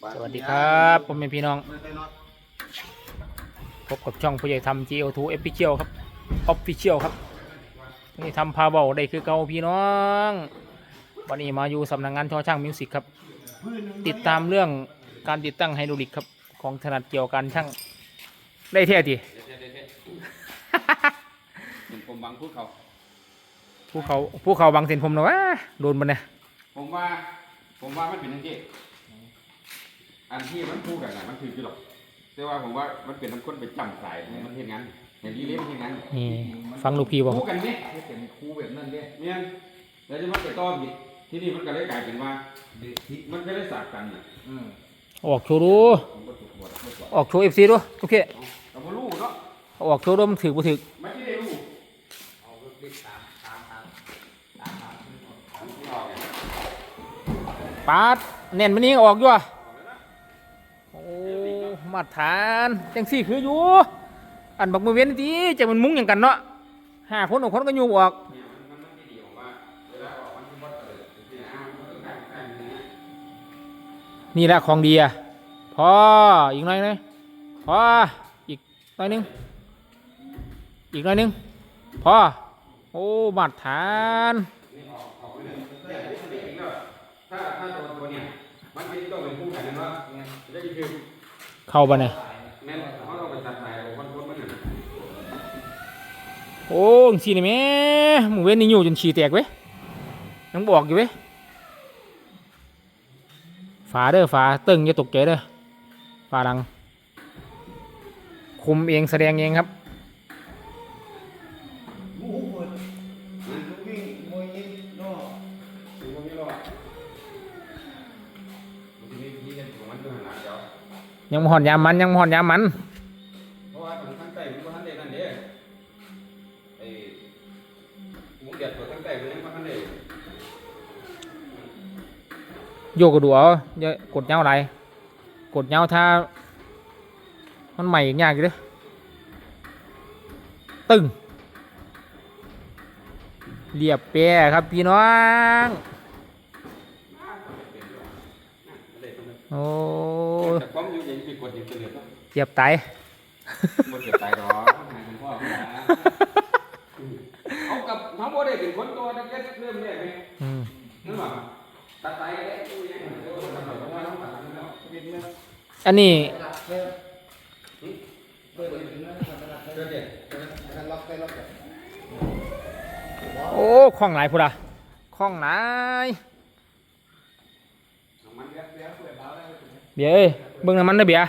สวัสดีครับผมเป็นพี่น้อง พบกับช่องผู้ใหญ่ทำ GO2 Official ครับ Official ครับผู้ใหญ่ทำพาเบาได้คือเก่าพี่น้อง วันนี้มาอยู่สำนักงานช่อช่างมิวสิกครับ ติดตามเรื่องการติดตั้งไฮดรอลิกครับ ของถนัดเกี่ยวกันช่างได้เท่ทีเห็นผมบังพูดเขาผู้เขาผู้เขาบางเส้นผมนะวะโดนมันเนี่ยผมว่า ผมว่ามันเป็นทั้งที่ อันที่มันพูดกันนะมันคือกี่หรอกแต่ว่าผมว่ามันเป็นน้ำข้นไปจำสายมันเห็นงั้นเห็นดีเล่มเห็นงั้นนี่ฟังลูกพี่บอกพูดกันเนี่ยเป็นครูแบบนั้นเด้เนี่ยแล้วจะมันไปต้อมอีกที่นี่มันก็เลยกลายเป็นว่าเด็กที่มันก็เลยสาบกันน่ะอืมออกโชว์ดูผมก็ถูกบวชไม่บวชออกโชว์เอฟซีดูโอเคเราไม่รู้เนาะเอาออกโชว์ดูมันถือบ่ถือไม่ได้รู้เอาไปติดตามตามทางตามทางขึ้นก่อนอันที่ออกเนี่ยปาดแน่นมันนี่ออกอยู่อะโอ้ มาตรฐานจังสี่คืออยู่ อันบักมือเว้นดีจะมันมุ้งอย่างกันเนาะห้าคนหกคนก็อยู่ออกนี่แหละของดีอะพออีกหน่อยนึงพออีกหน่อยนึงอีกหน่อยนึงพอโอ้มาตรฐานถ้าถ้าตัวตัวเนี่ยมันเป็นต้องเป็นคู่กันนะว่าจะได้คือ เข้าปะเนี่ยแม่นเขาต้องไปตัดสายคนคนมันหนโอ้ยสีนี่แม่มึงเว้นนี่อยู่จนฉี่แตกเว้ยยังบอกอยู่เว้ยฝาเด้อฝาตึงอย่าตกใจเด้อฝาดัง คุมเองแสดงเองครับ ยังมหอนยามมันยังมหอนยามมันเพราะว่าตรงทั้งใต้มันก็ทั้งเด็นั่นเด้ไอ้หมูเดือดตัวทั้งใต้มันยังก็ทั้งเด็โยกกระดูเอาอย่ากดเงาอะไรกดเงาถ้า มันใหม่อีกยากอยู่เด้อตึงเรียบแปรครับพี่น้อง โอ้แต่ความอยู่ยังปีกดยังเฉลี่ยเจ็บไตหมดเจ็บตายหรอคุณพ่อเขากับทั้งหมดได้เป็นคนตัวเล็กๆเริ่มเนี่ยอืมนึกว่าตัดไตได้ตู้ยังตัดไตว่าต้องตัดแล้วเป็นเนี่ยอันนี้เปิดเปิดถึงนั้นทำอะไรเกิดเด็กกันล็อกไปล็อกไปโอ้คล่องหลายพุดอะคล่องหลาย มันเลี้ยงเลี้ยงเปิดเบาได้ เบียเอ้ยเบิ่งน้ำมันเด้เบี้ย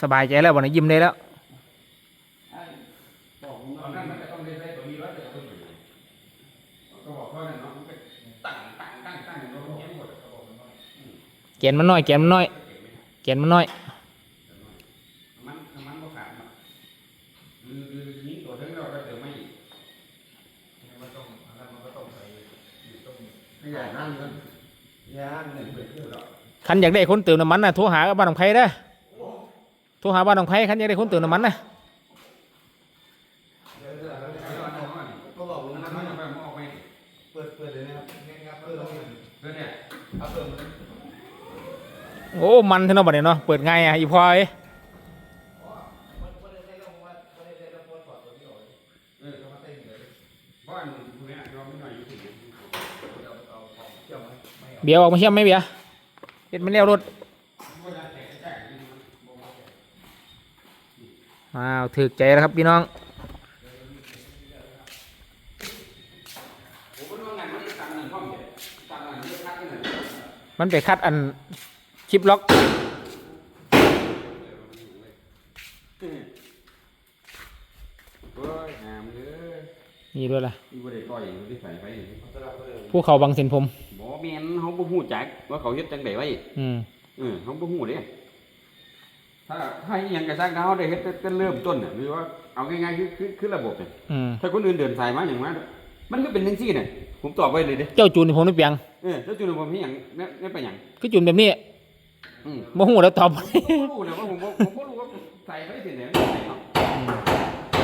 สบายใจแล้ววันนี้ยิ้มได้แล้วไอ้บอกผมตอนนั้นมันจะต้องได้ใช้ตัวนี้แล้วแต่ตัวนี้ก็บอกว่าเนี่ยนมันน้อยู่ตรงนี้หมดแกนมันน้อยแกนมันน้อยนมันน้อย มันมันก็ขาดคือคือนี้ตัวถึงเราก็เติมไม่อีกมันต้องมันก็ต้องใส่อยู่ตรง ไม่ใหญ่นั่นกันยานเนี่ยเปิดเพื่อเราคันอยากได้คนเติมน้ำมันน่ะโทรหาบ้านของไผ่เด้อโทรหาบ้านของไผ่คันอยากได้คนเติมน้ำมันน่ะก็บอกผมมันนะมันไปมองไปเปิดเปิดเลยนะครับงับเปิดเลยเพื่อนเนี่ยเอาเปิดเลยโอ้ มันเท่านั้นบัดนี้เนาะ เปิดง่ายอะอีพลอย เออเพราะอันคุณเนี่ยยอมไม่หน่อยอยู่ที่ เบียร์ออกมาเชื่อมไหมเบียร์เฮ็ดมันแล้วรถอ้าวถึกใจแล้วครับพี่น้องมันตังเงินพ่อมเด็ตังเงินเยอะคัดเงินมันไปคัดอันคลิปล็อกเฮ้ยงามเลย นี่ด้วยล่ะนี่บ่ได้ต่อยบ่ได้ใส่ไปนี่ผู้เขาบังเส้นผมบ่แม่นเฮาบ่ฮู้จักว่าเขาเฮ็ดจังได๋ไว้อืมเออเฮาบ่ฮู้เด้ถ้าถ้าอีหยังก็สร้างเขาได้เฮ็ดแต่เริ่มต้นน่ะหรือว่าเอาง่ายๆคือคือคือระบบเนี่ยอืมถ้าคนอื่นเดินสายมาอย่างมามันก็เป็นจังซี่น่ะผมตอบไว้เลยเด้เจ้าจูนนี่ผมนี่เปียงเออแล้วจุนผมมีหยังเนี่ยเนี่ยไปหยังคือจูนแบบนี้อืมบ่ฮู้แล้วตอบผมบ่รู้นะว่าผมบ่ผมบ่รู้ว่าใส่ไปสิเนี่ยใส่เนาะอืม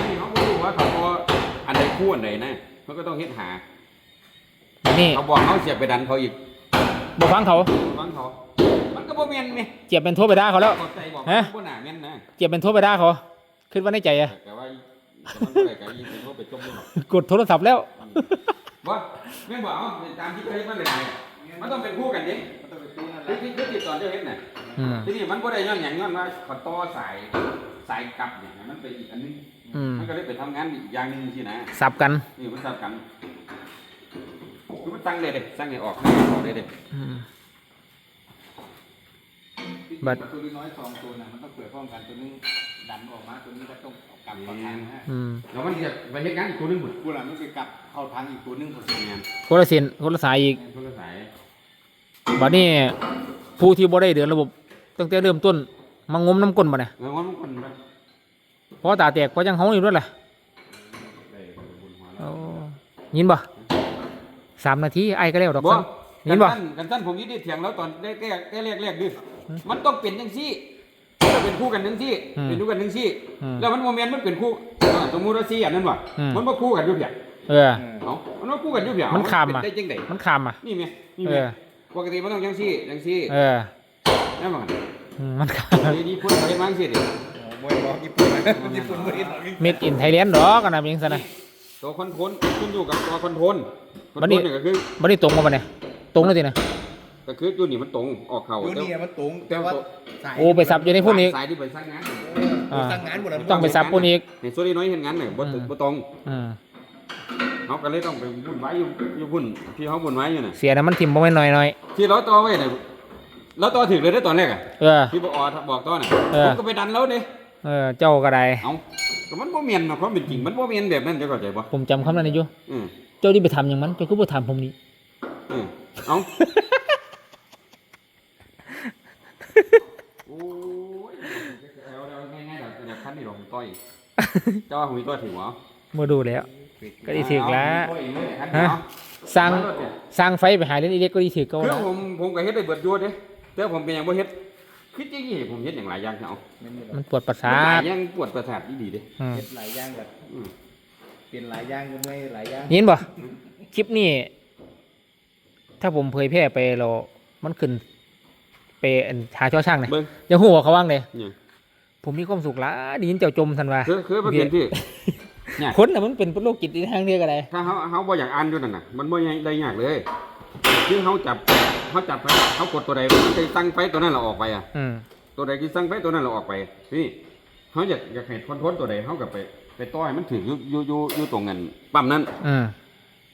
นี่เขาบ่รู้ว่าเขาบ่อันใด คู่อันใดนะเขาก็ต้องเฮ็ดหานี่เขาบอกเขาเสียบไปดันเขาอีกบ่ฟังเขาฟังเขา มันก็บ่แม่นนี่เจียบเป็นโทษไปด่าเขาแล้วเข้าใจบอกฮะบ่น่าแม่นนะเจียบเป็นโทษไปด่าเขาคิดว่าในใจอะแต่ว่าแต่มันบ่ได้ก็ยิงเป็นโทษไปจมอยู่หรอกกดโทรศัพท์แล้วบ่แม่นบ่เอาตามที่เคยเฮ็ดมันเลยมันต้องเป็นคู่กันดิมันต้องไปซื้อนั่นแหที่ละที่ที่ติดตอนเจ้าเฮ็ดน่ะอืมทีนี้มันบ่ได้ย้อนหยังย้อนว่าเขาต่อสายสายกลับเนี่ยมันเป็นอีกอันนึง อืม มันก็เลยไปทำงานอีกอย่างหนึงสินะสับกัน นี่มันสับกันคือมันตั้งเลยเด้ตั้งให้ออกให้ออกเลยเด้อืม บัตรตัวน้อยสองตัวน่ะมันต้องเปิดพร้อมกันตัวนึงดันออกมาตัวนี้ก็ต้องเอากลับเข้าทางนะฮะอืมแล้วมันจะไปเฮ็ดงานอีกตัวหนึงหมดกูหลังมันไปกลับเข้าทางอีกตัวนึงคนงานคนละเส้นคนละสายอีก คนละสายบัดนี้ผู้ที่บ่ได้เดือนระบบตั้งแต่เริ่มต้นมางมน้ำก้นบ่เนี่ยเงินวันมันคนไปเพราะตาแตกเพราะยังเฮาอยู่ด้วยล่ะได้บุญหัวโอ้ยินบ่สามนาทีไอ้ก็แล้วดอกบ่ซ้ำยินบ่กันกันท่านผมยึดได้เถียงแล้วตอนแรกแรกแรกแรกดิมันต้องเป็นจังซี่มันต้องเป็นคู่กันจังซี่ เป็นคู่กันจังซี่อืมแล้วมันโมเมนต์มันเป็นคู่อ่าสมมุติว่าซี่อันนั้นว่ะอืมมันบ่คู่กันอยู่เพียงเออเอ้ามันบ่คู่กันอยู่เพียงมันข้ามอะได้จังได๋มันคำอะนี่แม่นี่เอแม่อปกติมันต้องจังซี่จังซี่เออแม่นบ่กันอืมมันคนี่นี่พุ่นเขาเฮ็ดมาจังซี่ดิม วยบอกญี่ปุ่นญี่ปุ่นไม่ได้หรอกำเม็ดอินไทยแลนด์ดอกกันนะเพียงซะนะ ตัวคอนโทรลขึ้นอยู่กับตัวคอนโทรลคอนบัดโทนี้ รลเนี่ยก็คือบัดนี้ตรงมาบ่เนี่ยตรงเลยทีนะ ก็คือตัวนี้มันตรงออกเข่าตัวแต่ นี้มันตุงแต่ว่า สายโอ้ไปสับอยู่ในพวกนี้ สายที่ไปสร้างงานเออ สั่งงานหมดแล้วต้องไปซับพวกนี้อีกในส่วนนี้น้อยเห็นงานเนี่ยบ่ถึงอืม บ่ตรงอืมเขาก็เลยต้องไปบุญไว้อยู่อยู่บุญที่เขาบุญไว้อยู่น่ะเสียนะมันทิ่มบ่แม่นน้อยที่เราต่อไว้เนี่ยเราต่อถึงเลยได้อตอนแรกอะๆเออ ที่บอบอกต่อน่ะเออ ผมก็ไปดันแล้วเด้ เออเจ้าก็ได้เอ้าก็มันบ่แม่นเนาะความเป็นจริงมันบ่แม่นแบบนั้นจะเข้าใจบ่ผมจำคำนั้นได้อยู่อืมเจ้านี่ไปทำอย่างมันเจ้าก็บ่ทำผมนี่อืมเอ้าโอ้ยเอาเอาง่ายๆแบบแบบคันนี่หรอกผมต่อยเจ้าว่าผมมีตัวถึงเหรอบ่ดูแล้ว ก็ดีถึกแล้วเอาอีกเลยคันฮะเนาะสร้างสร้างไฟไปหาเล่นอีเล็กก็ดีถือเก่าคือแล้วผมผมก็เฮ็ดได้เบิดอยู่เด้แต่ผมเป็นหยังบ่เฮ็ด คือจริงๆผมเฮ็ดอย่างหลายอย่างเอามันปวดประหสาลาทยอย่างปวดประสาทดีๆเด้อืมเฮ็ดหลายอย่างแบบอืมเป็นหลายอย่างก็ไม่หลายอย่างยินบ่คลิปนี้ถ้าผมเผยแพร่ไปเรามันขึ้น ไปอันหาช่อช่างเนี่ยเบิ่งอย่าหัวเขาว่างเลยเนี่ยผมมีความสุขหละดียินเจ้าจมทันว่าคือคือมันเป็นที่ เนี่ย คนน่ะมันเป็นโรคจิตในทางเดียวกันเลยถ้าเฮาเฮาบ่อยากอ่านอยู่นั่นน่ะ มันบ่ได้ยากเลย คือเฮาจับ เฮาจับไปเฮากดตัวใดมันจะตั้งไฟตัวนั้นเราออกไปอะอืมตัวใดที่ตั้งไฟตัวนั้นเราออกไปนี่เฮาอยากอยากให้คอนโทรลตัวใดเฮาก็ไป ไปต่อให้มันถึงอยู่อยู่อยู่อยู่ตรงนั้นปั๊มนั้นอืม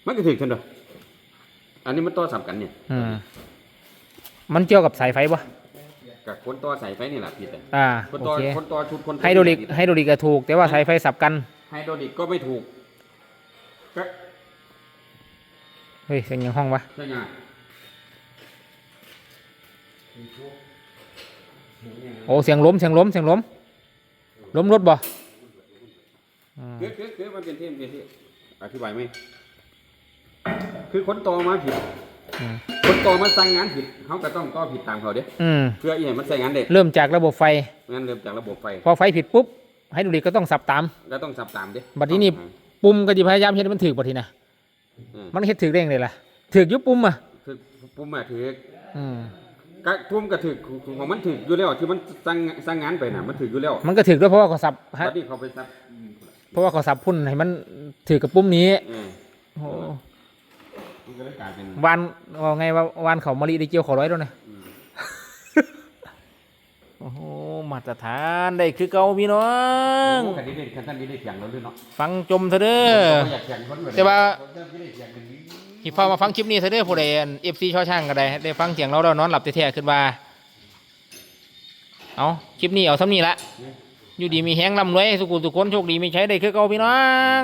มันก็ถึงทันเด้ออันนี้มันต่อสับกันเนี่ยอืมมันเกี่ยวกับสายไฟปะกับคนต่อสายไฟนี่แหละผิดอะอ่าคนโอต่อเคคนต่อชุดคนไฮโดรลิกไฮโดรลิกก็ถูก แต่ว่าสายไฟสับกันไฮโดรลิกก็ไม่ถูกก็เฮ้ยเสียงยังห้องวะใช่ไง โอ้เสียงล้มเสียงล้มเสียงล้มล้มรถบ่อืมคือคือคือมันเป็นที่มันเป็นที่อธิบายไหมคือคนต่อมาผิดอืมคนต่อมาสั่งงานผิดเขาก็ต้องต่อผิดตามเขาเด้อืมเพื่ออีให้มันใช้งานเด็ดเริ่มจากระบบไฟงั้นเริ่มจากระบบไฟ พอไฟผิดปุ๊บไฮโดรลิกก็ต้องสับตามก็ต้องสับตามเด้บัดนี้นี่ปุ่มก็จะพยายามเฮ็ดให้มันถึกบ่ทีนะอืมมันเฮ็ดถึกได้ยังไงล่ะถึกอยุบปุ่มอะคือปุ่มอะถืออืม กะปุ่มก็ถือของมันถืออยู่แล้วที่มันสั่งสั่งงานไปน่ะมันถืออยู่แล้วมันก็ถึกด้วยเพราะว่าเขาสับฮะบัดนี้เขาไปสับเพราะว่าเขาสับพุ่นให้มันถือกับปุ่มนี้เออโอ้มันก็เลยกลายเป็นวานว่าไงว่าวานเขามะลิได้เกี่ยวเขาร้อยด้วยนะอืมโอ้โหมาตรฐานได้คือเก่าพี่น้อง โอ้คันนี้ได้คันนี้ได้เถียงแล้วด้วยเนาะฟังจมเถอะเด้อ ผมก็อยากเถียงคนแบบนี้แต่ว่า ผมก็ไม่ได้เถียงกันนี้ หิฟ้ามาฟังคลิปนี้เถอะเด้อผู้ใดเอฟซีช่อช่างก็ได้ได้ฟังเสียงเราแล้วนอนหลับแท้ๆขึ้นมาเอาคลิปนี้เอาซ้ำนี้ละอยู่ดีมีแห้งลำรวยสุขุสุขคนโชคดีมีใช้ได้คือเก่าพี่น้อง